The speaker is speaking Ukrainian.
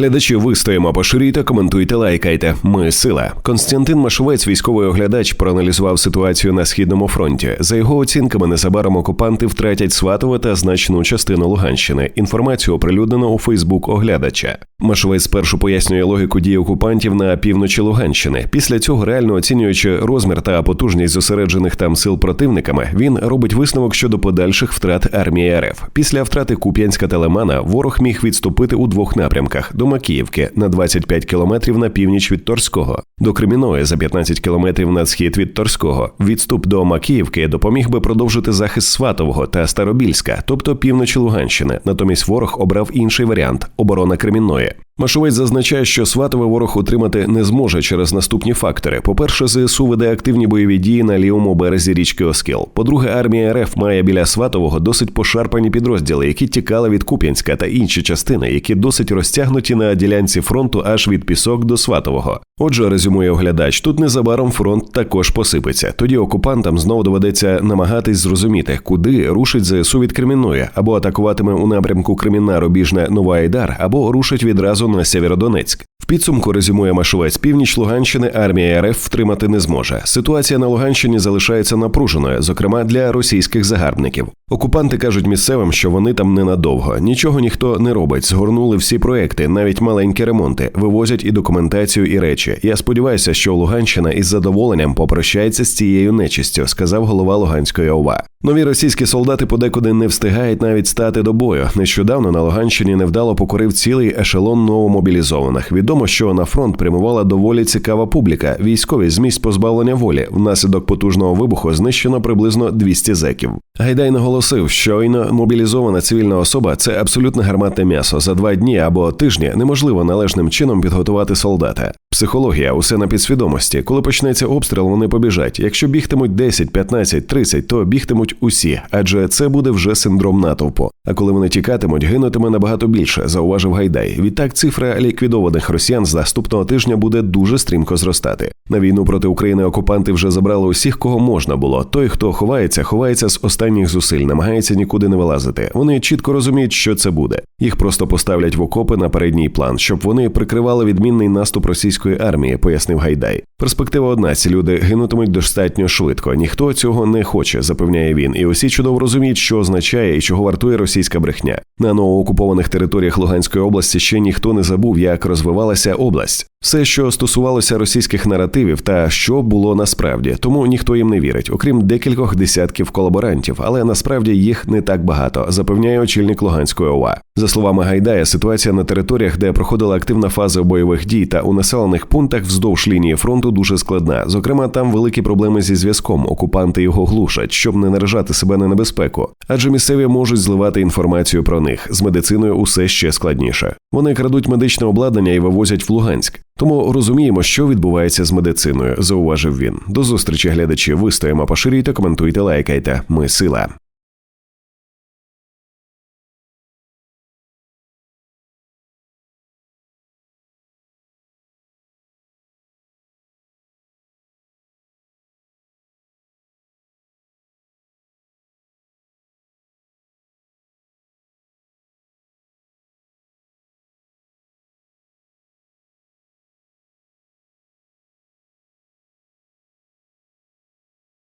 Глядачі вистоїмо, поширюйте, коментуйте, лайкайте. Ми сила. Константин Машовець, військовий оглядач, проаналізував ситуацію на східному фронті. За його оцінками, незабаром окупанти втратять Сватове та значну частину Луганщини. Інформацію оприлюднено у Фейсбук оглядача. Машовець спершу пояснює логіку дій окупантів на півночі Луганщини. Після цього, реально оцінюючи розмір та потужність зосереджених там сил противниками, він робить висновок щодо подальших втрат армії РФ. Після втрати Куп'янська та Лимана ворог міг відступити у двох напрямках до Макіївки на 25 кілометрів на північ від Торського, до Креміної за 15 кілометрів на схід від Торського. Відступ до Макіївки допоміг би продовжити захист Сватового та Старобільська, тобто півночі Луганщини. Натомість ворог обрав інший варіант оборона Кремінної. Машовець зазначає, що Сватове ворог утримати не зможе через наступні фактори. По-перше, ЗСУ веде активні бойові дії на лівому березі річки Оскіл. По-друге, армія РФ має біля Сватового досить пошарпані підрозділи, які тікали від Куп'янська та інші частини, які досить розтягнуті на ділянці фронту аж від пісок до Сватового. Отже, резюмує оглядач, тут незабаром фронт також посипеться. Тоді окупантам знову доведеться намагатись зрозуміти, куди рушить ЗСУ від Кремінної, або атакуватиме у напрямку Кремінна Рубіжне Нова або рушить відразу на Сєвєродонецьк. В підсумку резюмує Машовець північ Луганщини армія РФ втримати не зможе. Ситуація на Луганщині залишається напруженою, зокрема для російських загарбників. Окупанти кажуть місцевим, що вони там ненадовго. Нічого ніхто не робить. Згорнули всі проекти, навіть маленькі ремонти, вивозять і документацію, і речі. Я сподіваюся, що Луганщина із задоволенням попрощається з цією нечистю, сказав голова Луганської ОВА. Нові російські солдати подекуди не встигають навіть стати до бою. Нещодавно на Луганщині невдало покорив цілий ешелон новомобілізованих. Відомо, що на фронт прямувала доволі цікава публіка. Військові з місць позбавлення волі. Внаслідок потужного вибуху знищено приблизно 200 зеків. Гайдай наголосив, щойно мобілізована цивільна особа це абсолютно гарматне м'ясо. За два дні або тижні неможливо належним чином підготувати солдата. Психологія, усе на підсвідомості. Коли почнеться обстріл, вони побіжать. Якщо бігтимуть 10, 15, 30, то бігтимуть усі, адже це буде вже синдром натовпу. А коли вони тікатимуть, гинутиме набагато більше, зауважив Гайдай. Відтак цифра ліквідованих росіян з наступного тижня буде дуже стрімко зростати. На війну проти України окупанти вже забрали усіх, кого можна було. Той, хто ховається, ховається з останніх зусиль, намагається нікуди не вилазити. Вони чітко розуміють, що це буде. Їх просто поставлять в окопи на передній план, щоб вони прикривали відмінний наступ російської армії, пояснив Гайдай. Перспектива одна: ці люди гинутимуть достатньо швидко. Ніхто цього не хоче, запевняє він. І усі чудово розуміють, що означає і чого вартує російська брехня. На новоокупованих територіях Луганської області ще ніхто не забув, як розвивалася область. Все, що стосувалося російських наративів, та що було насправді, тому ніхто їм не вірить, окрім декількох десятків колаборантів, але насправді їх не так багато, запевняє очільник Луганської ОВА. За словами Гайдая, ситуація на територіях, де проходила активна фаза бойових дій та у населених пунктах вздовж лінії фронту, дуже складна. Зокрема, там великі проблеми зі зв'язком. Окупанти його глушать, щоб не наражати себе на небезпеку, адже місцеві можуть зливати інформацію про них. З медициною усе ще складніше. Вони крадуть медичне обладнання і вивозять в Луганськ. Тому розуміємо, що відбувається з медициною, зауважив він. До зустрічі, глядачі. Вистоїмо, поширюйте, коментуйте, лайкайте. Ми сила.